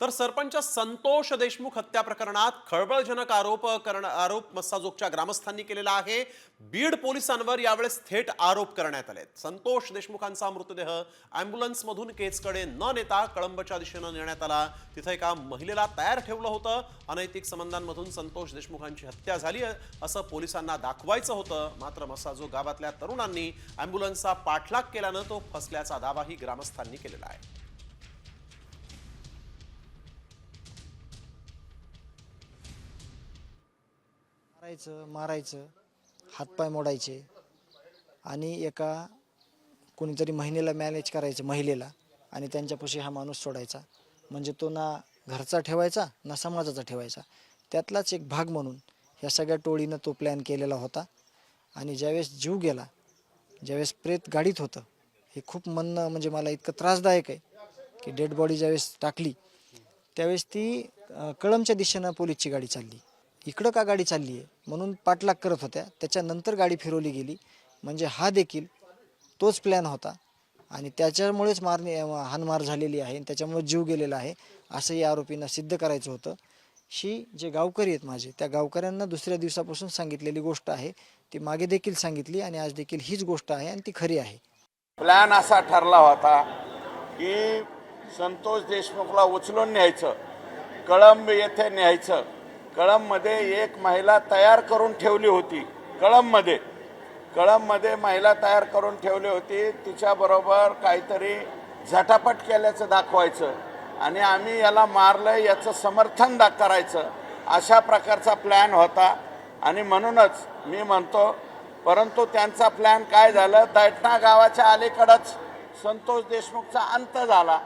तर सरपंच संतोष देशमुख हत्या प्रकरणात खळबळजनक आरोप करण आरोप मस्साजोगच्या ग्रामस्थांनी केलेला आहे. बीड पोलिसांवर यावेळेस थेट आरोप करण्यात आले संतोष देशमुखांचा मृतदेह अँब्युलन्समधून केजकडे न नेता कळंबच्या दिशेनं नेण्यात आला. तिथं एका महिलेला तयार ठेवलं होतं. अनैतिक संबंधांमधून संतोष देशमुखांची हत्या झाली असं पोलिसांना दाखवायचं होतं. मात्र मस्साजोग गावातल्या तरुणांनी अँब्युलन्सचा पाठलाग केल्यानं तो फसल्याचा दावाही ग्रामस्थांनी केलेला आहे. मारायचं मारायचं हातपाय मोडायचे आणि एका कोणीतरी महिनेला मॅनेज करायचं महिलेला आणि त्यांच्यापाशी हा माणूस सोडायचा. म्हणजे तो ना घरचा ठेवायचा ना समाजाचा ठेवायचा. त्यातलाच एक भाग म्हणून ह्या सगळ्या टोळीनं तो प्लॅन केलेला होता. आणि ज्यावेळेस जीव गेला ज्यावेळेस प्रेत गाडीत होतं हे खूप म्हणणं म्हणजे मला इतकं त्रासदायक आहे की डेड बॉडी ज्यावेळेस टाकली त्यावेळेस ती कळमच्या दिशेनं पोलीसची गाडी चालली. इकडं का गाडी चालली आहे? म्हणून पाठलाग करत होत्या. त्याच्यानंतर गाडी फिरवली गेली. म्हणजे हा देखील तोच प्लॅन होता. आणि त्याच्यामुळेच मारणे हानमार झालेली आहे आणि त्याच्यामुळे जीव गेलेला आहे असं या आरोपींना सिद्ध करायचं होतं. ही जे गावकरी आहेत माझे त्या गावकऱ्यांना दुसऱ्या दिवसापासून सांगितलेली गोष्ट आहे. ती मागे देखील सांगितली आणि आज देखील हीच गोष्ट आहे आणि ती खरी आहे. प्लॅन असा ठरला होता की संतोष देशमुखला उचलून न्यायचं. कळंब येथे न्यायचं. कळंबमध्ये एक महिला तयार करून ठेवली होती. कळंबमध्ये कळंबमध्ये महिला तयार करून ठेवली होती. तिच्याबरोबर काहीतरी झटापट केल्याचं दाखवायचं. आणि आम्ही याला मारलं याचं समर्थन दा करायचं. अशा प्रकारचा प्लॅन होता. आणि म्हणूनच मी म्हणतो परंतु त्यांचा प्लॅन काय झालं? दैठणा गावाच्या अलीकडंच संतोष देशमुखचा अंत झाला.